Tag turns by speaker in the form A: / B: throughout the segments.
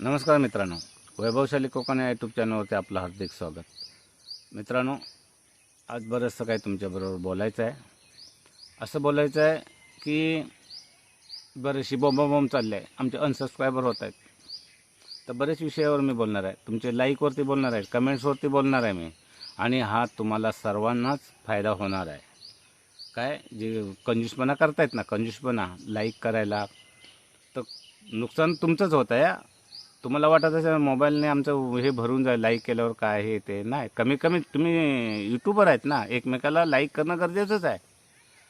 A: नमस्कार मित्रांनो. वैभवशाली कोकण या यूट्यूब चॅनलवरती आपलं हार्दिक स्वागत. मित्रांनो आज बरंचसं काही तुमच्याबरोबर बोलायचं आहे. असं बोलायचं आहे की बरेचशी बॉम्ब चालले आहे. आमचे अनसबस्क्रायबर होत आहेत. तर बरेच विषयावर मी बोलणार आहे. तुमचे लाईकवरती बोलणार आहे कमेंट्सवरती बोलणार आहे मी. आणि हा तुम्हाला सर्वांनाच फायदा होणार आहे. काय? जे कंजूसपणा करतायत ना कंजूसपणा लाईक करायला. तर नुकसान तुमचंच होतं आहे तुम्हाला वाटत असेल मोबाईलने आमचं हे भरून जाईल लाईक केल्यावर काय हे ते. नाही कमी कमी तुम्ही यूट्यूबर आहेत ना एकमेकाला लाईक करणं गरजेचंच आहे.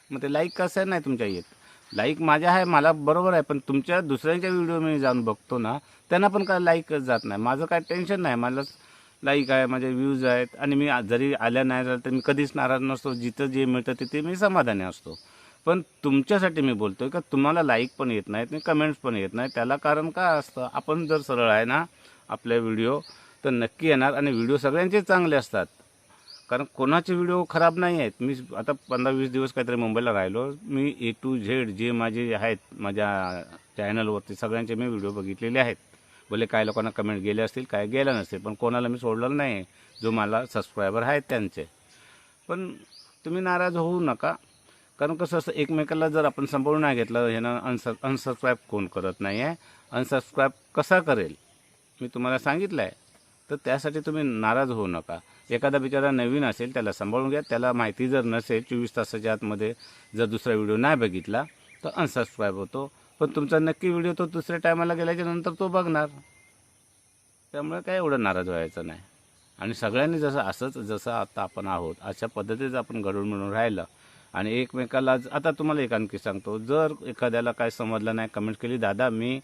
A: मग ते लाईक कसं नाही तुमच्या येत? लाईक माझ्या आहे मला बरोबर आहे पण तुमच्या दुसऱ्यांच्या व्हिडिओ मी जाऊन बघतो ना त्यांना पण काय लाईकच जात नाही. माझं काय टेन्शन नाही मला लाईक आहे माझे व्ह्यूज आहेत आणि मी जरी आल्या नाही झालं तर मी कधीच नाराज नसतो. जिथं जे मिळतं तिथे मी समाधानी असतो. पण तुमच्यासाठी मी बोलतो आहे का तुम्हाला लाईक पण येत नाहीत आणि कमेंट्स पण येत नाही त्याला कारण काय असतं? आपण जर सरळ आहे ना आपले व्हिडिओ तर नक्की येणार आणि व्हिडिओ सगळ्यांचे चांगले असतात. कारण कोणाचे व्हिडिओ खराब नाही आहेत? मी आता पंधरा वीस दिवस काहीतरी मुंबईला राहिलो. मी ए टू झेड जे माझे आहेत माझ्या चॅनलवरती सगळ्यांचे मी व्हिडिओ बघितलेले आहेत. भले काय लोकांना कमेंट गेले असतील काय गेलं नसतील पण कोणाला मी सोडलेलं नाही जो मला सबस्क्रायबर आहेत त्यांचे. पण तुम्ही नाराज होऊ नका. कारण कसं असतं एकमेकाला जर आपण सांभाळून नाही घेतलं ह्यानं अनस अनसबस्क्राईब कोण करत नाही आहे अनसबस्क्राईब कसा करेल? मी तुम्हाला सांगितलं आहे तर त्यासाठी तुम्ही नाराज होऊ नका. एखादा बिचारा नवीन असेल त्याला सांभाळून घ्या. त्याला माहिती जर नसेल चोवीस तासाच्या आतमध्ये जर दुसरा व्हिडिओ नाही बघितला तर अनसबस्क्राईब होतो. पण तुमचा नक्की व्हिडिओ तो दुसऱ्या टायमाला गेल्याच्यानंतर तो बघणार. त्यामुळे काय एवढं नाराज व्हायचं नाही. आणि सगळ्यांनी जसं असंच जसं आता आपण आहोत अशा पद्धतीचं आपण घडून मिळून राहिलं. आणि एकमेकाला आता तुम्हाला एक आणखी सांगतो. जर एखाद्याला काय समजलं नाही कमेंट केली दादा मी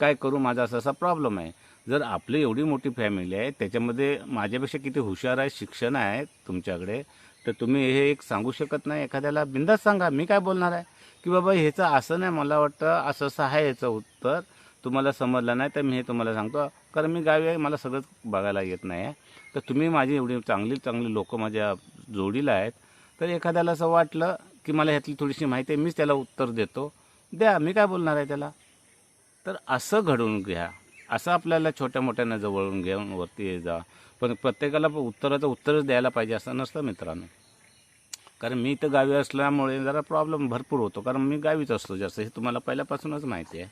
A: काय करू? माझा असा असा प्रॉब्लेम आहे. जर आपली एवढी मोठी फॅमिली आहे त्याच्यामध्ये माझ्यापेक्षा किती हुशार आहे शिक्षण आहे तुमच्याकडे तर तुम्ही हे एक सांगू शकत नाही. एखाद्याला बिंदास सांगा मी काय बोलणार आहे? की बाबा ह्याचं असं नाही मला वाटतं असं असं आहे याचं उत्तर. तुम्हाला समजलं नाही तर मी हे तुम्हाला सांगतो. कारण मी गावी आहे मला सगळंच बघायला येत नाही आहे तर तुम्ही माझी एवढी चांगली चांगली लोकं माझ्या जोडीला आहेत. तर एखाद्याला असं वाटलं की मला ह्यातली थोडीशी माहिती आहे मीच त्याला उत्तर देतो. द्या मी काय बोलणार आहे त्याला? तर असं घडवून घ्या. असं आपल्याला छोट्या मोठ्यांना जवळून घेऊन वरती जा. पण प्रत्येकाला उत्तराचं उत्तरच द्यायला पाहिजे असं नसतं मित्रांनो. कारण मी तर गावी असल्यामुळे जरा प्रॉब्लेम भरपूर होतो. कारण मी गावीच असतो जास्त. हे तुम्हाला पहिल्यापासूनच माहिती आहे.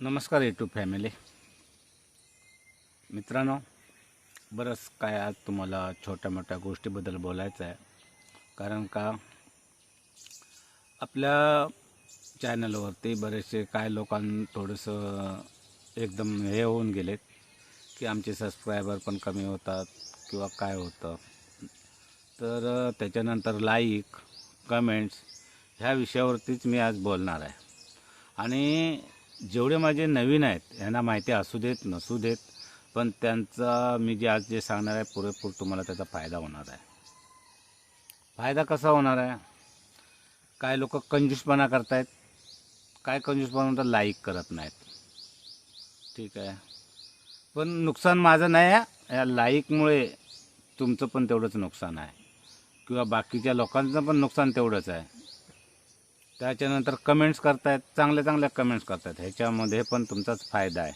A: नमस्कार यूट्यूब फॅमिली मित्रांनो बरंच काय आज तुम्हाला छोट्या मोठ्या गोष्टीबद्दल बोलायचं आहे. कारण का? आपल्या चॅनलवरती बरेचसे काय लोकांना थोडंसं एकदम हे होऊन गेलेत की आमचे सबस्क्रायबर पण कमी होतात किंवा काय होतं. तर त्याच्यानंतर लाईक कमेंट्स ह्या विषयावरतीच मी आज बोलणार आहे. आणि जेवढे माझे नवीन आहेत यांना माहिती असू देत नसू देत पण त्यांचा मी जे आज जे सांगणार आहे पुरेपूर तुम्हाला त्याचा फायदा होणार आहे. फायदा कसा होणार आहे? काय लोक कंजूसपणा करतायत? काय कंजूसपणा तर लाईक करत नाहीत. ठीक आहे. पण नुकसान माझं नाही आहे. या लाईकमुळे तुमचं पण तेवढंच नुकसान आहे. किंवा बाकीच्या लोकांचं पण नुकसान तेवढंच आहे. त्याच्यानंतर कमेंट्स करतायत. चांगल्या चांगल्या कमेंट्स करतायत. ह्याच्यामध्ये पण तुमचाच फायदा आहे.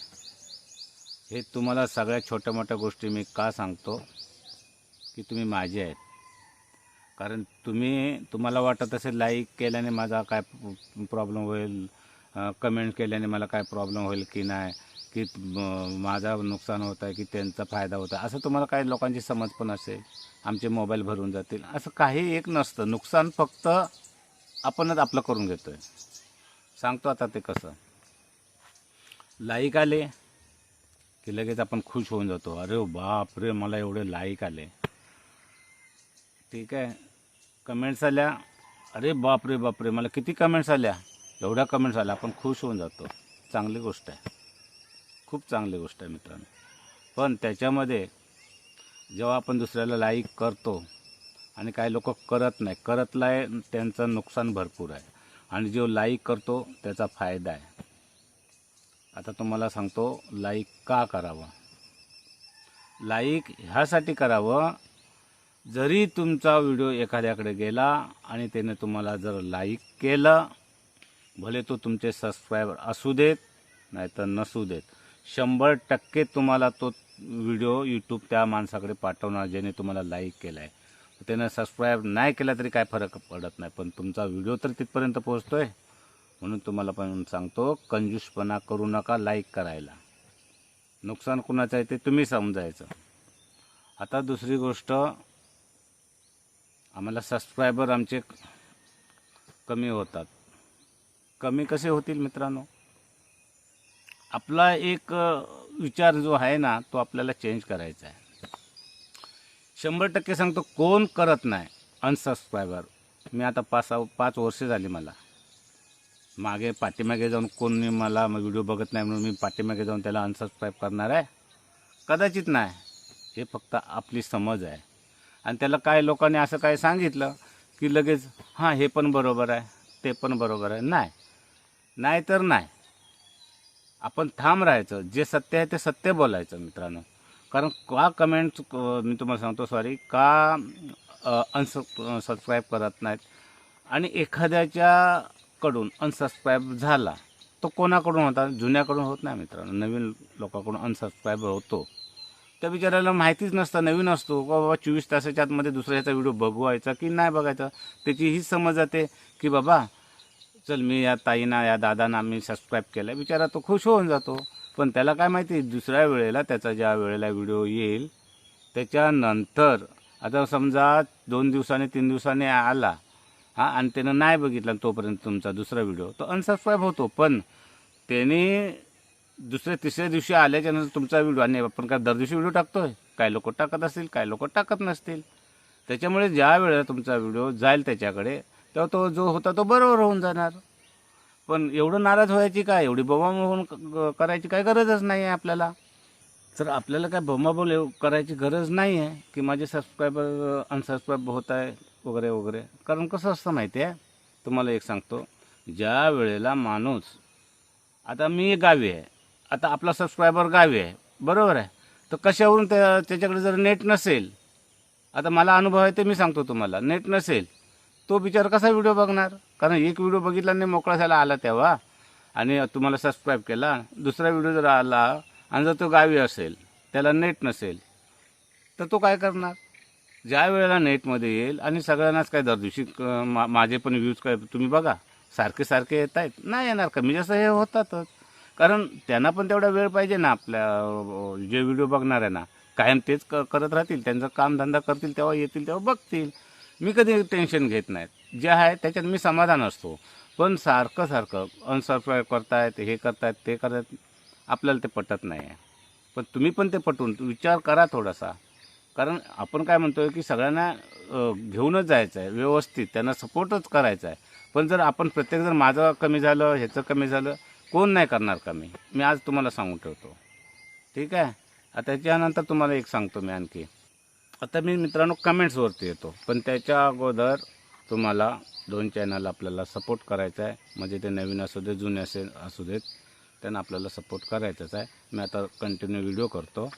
A: हे तुम्हाला सगळ्या छोट्या मोठ्या गोष्टी मी का सांगतो? की तुम्ही माझे आहेत. कारण तुम्ही तुम्हाला वाटत असेल लाईक केल्याने माझा काय प्रॉब्लेम होईल कमेंट केल्याने मला काय प्रॉब्लेम होईल की नाही की माझा नुकसान होत आहे की त्यांचा फायदा होता असं तुम्हाला काही लोकांची समज पण असेल आमचे मोबाईल भरून जातील असं काही एक नसतं. नुकसान फक्त आपणच आपलं करून घेतो आहे सांगतो आता ते कसं. लाईक आले की लगेच आपण खुश होऊन जातो. अरे बाप रे मला एवढे लाईक आले. ठीक आहे. कमेंट्स आल्या. अरे बापरे बापरे. मला किती कमेंट्स आल्या? एवढ्या कमेंट्स आल्या. आपण खुश होऊन जातो. चांगली गोष्ट आहे. खूप चांगली गोष्ट आहे मित्रांनो. पण त्याच्यामध्ये जेव्हा आपण दुसऱ्याला लाईक करतो आणि काही लोक करत नाही करतला आहे त्यांचं नुकसान भरपूर आहे. आणि जो लाईक करतो त्याचा फायदा आहे. आता तुम्हाला सांगतो लाईक का करावं? लाईक ह्यासाठी करावं जरी तुमचा व्हिडिओ एखाद्याकडे गेला आणि त्याने तुम्हाला जर लाईक केलं भले तो तुमचे सबस्क्रायबर असू देत नाहीतर नसू देत शंभर टक्के तुम्हाला तो व्हिडिओ यूट्यूब त्या माणसाकडे पाठवणार ज्याने तुम्हाला लाईक केला आहे त्यानं सबस्क्राईब नाही केला तरी काय फरक पडत नाही पण तुमचा व्हिडिओ तर तिथपर्यंत पोहोचतो आहे म्हणून तुम्हाला पण सांगतो कंजूसपणा करू नका लाईक करायला. नुकसान कुणाचं आहे ते तुम्ही समजायचं. आता दुसरी गोष्ट आम्हाला सबस्क्रायबर आमचे कमी होतात. कमी कसे होतील मित्रांनो? आपला एक विचार जो आहे ना तो आपल्याला चेंज करायचा आहे. शंभर टक्के सांगतो कोण करत नाही अनसबस्क्रायबर मी आता पाच पाच वर्ष झाली मला. मागे पाठीमागे जाऊन कोणी मला व्हिडिओ बघत नाही म्हणून मी पाठीमागे जाऊन त्याला अनसबस्क्राईब करणार आहे. कदाचित नाही. हे फक्त आपली समज आहे. आणि त्याला काय लोकांनी असं काय सांगितलं की लगेच हां हे पण बरोबर आहे ते पण बरोबर आहे. नाही. नाही तर नाही. आपण थांब राहायचं. जे सत्य आहे ते सत्य बोलायचं मित्रांनो. कारण का कमेंट मी तुम्हाला सांगतो सॉरी का अनस सबस्क्राईब करत नाहीत? आणि एखाद्याच्याकडून अनसबस्क्राईब झाला तो कोणाकडून होता? जुन्याकडून होत नाही मित्रांनो. नवीन लोकांकडून अनसबस्क्राईब होतो. त्या बिचाराला माहितीच नसतं नवीन असतो. का बाबा चोवीस तासाच्या आतमध्ये दुसऱ्याचा व्हिडिओ बघवायचा की नाही बघायचा? त्याची ही समज जाते की बाबा चल मी या ताईना या दादांना मी सबस्क्राईब केला. बिचारा तो खुश होऊन जातो. पण त्याला काय माहिती दुसऱ्या वेळेला त्याचा ज्या वेळेला व्हिडिओ येईल त्याच्यानंतर आता समजा दोन दिवसाने तीन दिवसाने आला हां आणि त्यानं नाही बघितला तोपर्यंत तुमचा दुसरा व्हिडिओ तो अनसबस्क्राईब होतो. पण त्याने दुसऱ्या तिसऱ्या दिवशी आल्याच्यानंतर तुमचा व्हिडिओ आणि आपण काय दर दिवशी व्हिडिओ टाकतोय? काय लोक टाकत असतील काय लोक टाकत नसतील? त्याच्यामुळे ज्या वेळेला तुमचा व्हिडिओ जाईल त्याच्याकडे तेव्हा तो जो होता तो बरोबर होऊन जाणार. पण एवढं नाराज व्हायची काय? एवढी बोंबाबोल होऊन करायची काय गरजच नाही आहे आपल्याला. तर आपल्याला काय बोमाबोल करायची गरज नाही आहे की माझे सबस्क्रायबर अनसबस्क्राईब होत आहे वगैरे वगैरे. कारण कसं असतं माहिती आहे तुम्हाला एक सांगतो. ज्या वेळेला माणूस आता मी गावी आहे. आता आपला सबस्क्रायबर गावी आहे. बरोबर आहे? तर कशावरून त्या त्याच्याकडे जर नेट नसेल आता मला अनुभव आहे ते मी सांगतो तुम्हाला. नेट नसेल तो बिचार कसा व्हिडिओ बघणार? कारण एक व्हिडिओ बघितला नाही मोकळा झाला आला तेव्हा. आणि तुम्हाला सबस्क्राईब केला. दुसरा व्हिडिओ जर आला आणि जर तो गावी असेल त्याला नेट नसेल तर तो काय करणार? ज्या वेळेला नेटमध्ये येईल आणि सगळ्यांनाच काय दर दिवशी मा- माझे पण व्ह्यूज काय तुम्ही बघा. सारखे सारखे येत आहेत नाही येणार कमी जास्त हे होतातच. कारण त्यांना पण तेवढा वेळ पाहिजे ना आपल्या जे व्हिडिओ बघणार आहे ना कायम तेच क करत राहतील त्यांचं कामधंदा करतील तेव्हा येतील तेव्हा बघतील. मी कधी टेन्शन घेत नाहीत. जे आहे त्याच्यात मी समाधान असतो. पण सारखं सारखं अनसबस्क्राईब करतायत हे करतायत ते करतायत आपल्याला ते पटत नाही आहे पण तुम्ही पण ते पटवून विचार करा थोडासा. कारण आपण काय म्हणतोय की सगळ्यांना घेऊनच जायचं आहे व्यवस्थित त्यांना सपोर्टच करायचा आहे पण जर आपण प्रत्येक जर माझं कमी झालं ह्याचं कमी झालं कोण नाही करणार कमी मी? आज तुम्हाला सांगून ठेवतो. ठीक आहे? आता त्याच्यानंतर तुम्हाला एक सांगतो मी आणखी. आता मी मित्रांनो कमेंट्सवरती येतो. पण त्याच्या अगोदर तुम्हाला दोन चॅनल आपल्याला सपोर्ट करायचा आहे. म्हणजे ते नवीन असू दे जुने असे असू देत त्यांना आपल्याला सपोर्ट करायचाच आहे. मी आता कंटिन्यू व्हिडिओ करतो.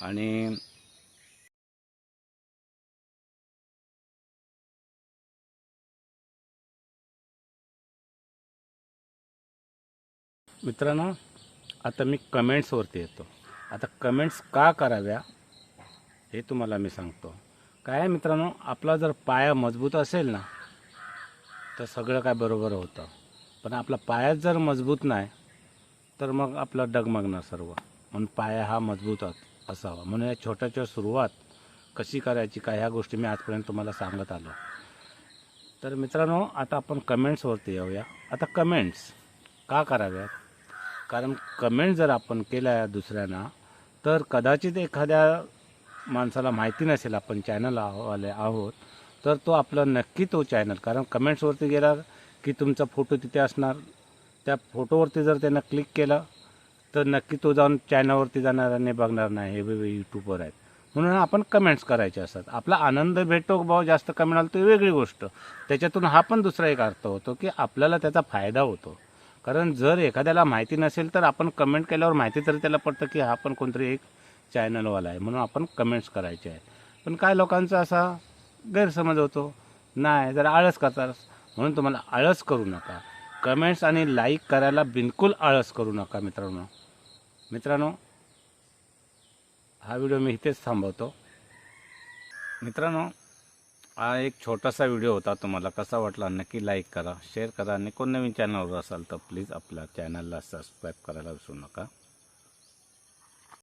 A: आणि मित्रांनो आता मी कमेंट्सवरती येतो. आता कमेंट्स का कराव्या हे तुम्हाला मी सांगतो. काय मित्रांनो आपला जर पाया मजबूत असेल ना तर सगळं काय बरोबर होतं. पण आपला पायाच जर मजबूत नाही तर मग आपला डगमगणार सर्व. म्हणून पाया हा मजबूत असावा. म्हणून या छोट्याच्या सुरुवात कशी करायची काय ह्या गोष्टी मी आजपर्यंत तुम्हाला सांगत आलो. तर मित्रांनो आता आपण कमेंट्सवरती येऊया. आता कमेंट्स का कराव्यात? कारण कमेंट जर आपण केल्या दुसऱ्यांना तर कदाचित एखाद्या माणसाला माहिती नसेल आपण चॅनल आले आहोत तर तो आपला नक्की तो चॅनल कारण कमेंट्सवरती गेला की तुमचा फोटो तिथे असणार. त्या फोटोवरती जर त्यानं क्लिक केलं तर नक्की तो जाऊन चॅनलवरती जाणार आणि बघणार नाही. हे बी यूट्यूबवर आहेत. म्हणून आपण कमेंट्स करायचे असतात. आपला आनंद भेटतो भाऊ जास्त कमेंट आला तर वेगळी गोष्ट. त्याच्यातून हा पण दुसरा एक अर्थ होतो की आपल्याला त्याचा फायदा होतो. कारण जर एखाद्याला माहिती नसेल तर आपण कमेंट केल्यावर माहिती तरी त्याला पडतं की हा पण कोणतरी एक चॅनलवाला आहे. म्हणून आपण कमेंट्स करायचे आहे. पण काय लोकांचा असा गैरसमज होतो. नाही जरा आळस करतात. म्हणून तुम्हाला आळस करू नका. कमेंट्स आणि लाईक करायला बिलकुल आळस करू नका मित्रांनो. मित्रांनो हा व्हिडिओ मी इथेच थांबवतो. मित्रांनो हा एक छोटासा व्हिडिओ होता तुम्हाला कसा वाटला नक्की लाईक करा शेअर करा आणि कोण नवीन चॅनलवर असाल तर प्लीज आपल्या चॅनलला सबस्क्राईब करायला विसरू नका.